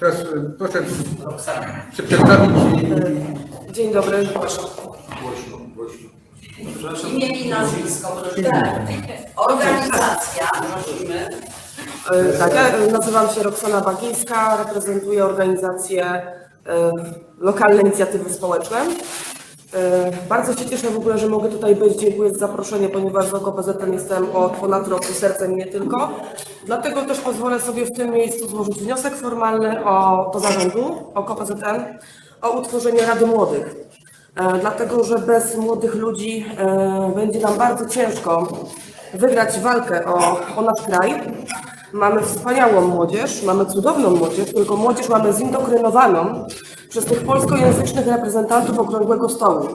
Teraz e, proszę się przedstawić Dzień dobry, proszę. Imię i nazwisko, proszę. Tak. Organizacja, prosimy. E, Tak, ja nazywam się Roxana Bagińska, reprezentuję organizację e, Lokalne Inicjatywy Społeczne. E, Bardzo się cieszę w ogóle, że mogę tutaj być. Dziękuję za zaproszenie, ponieważ z OKPZM jestem od ponad roku sercem nie tylko. Dlatego też pozwolę sobie w tym miejscu złożyć wniosek formalny o, do zarządu OKPZM o utworzenie Rady Młodych. E, Dlatego, że bez młodych ludzi e, będzie nam bardzo ciężko wygrać walkę o, o nasz kraj. Mamy wspaniałą młodzież, mamy cudowną młodzież, tylko młodzież mamy zindokrynowaną przez tych polskojęzycznych reprezentantów okrągłego stołu.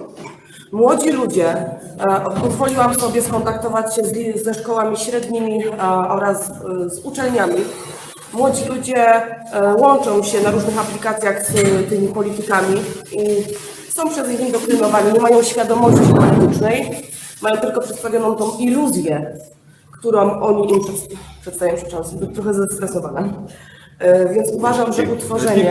Młodzi ludzie, e, pozwoliłam sobie skontaktować się z, ze szkołami średnimi oraz e, z uczelniami. Młodzi ludzie e, łączą się na różnych aplikacjach z tymi politykami i są przez nich indoktrynowani, nie mają świadomości politycznej, mają tylko przedstawioną tą iluzję, którą oni im przed- przedstawiają, przepraszam, jestem trochę zestresowana. E, Więc uważam, że utworzenie...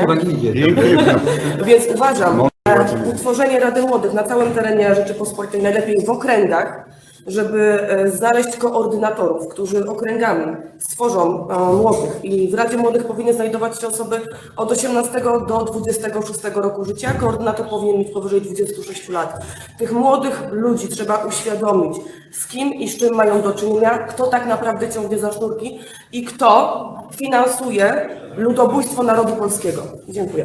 Więc uważam, że utworzenie Rady Młodych na całym terenie Rzeczypospolitej, najlepiej w okręgach, żeby e, znaleźć koordynatorów, którzy okręgami stworzą e, młodych i w Radzie Młodych powinny znajdować się osoby od 18 do 26 roku życia. Koordynator powinien mieć powyżej 26 lat. Tych młodych ludzi trzeba uświadomić, z kim i z czym mają do czynienia, kto tak naprawdę ciągnie za sznurki i kto finansuje ludobójstwo narodu polskiego. Dziękuję.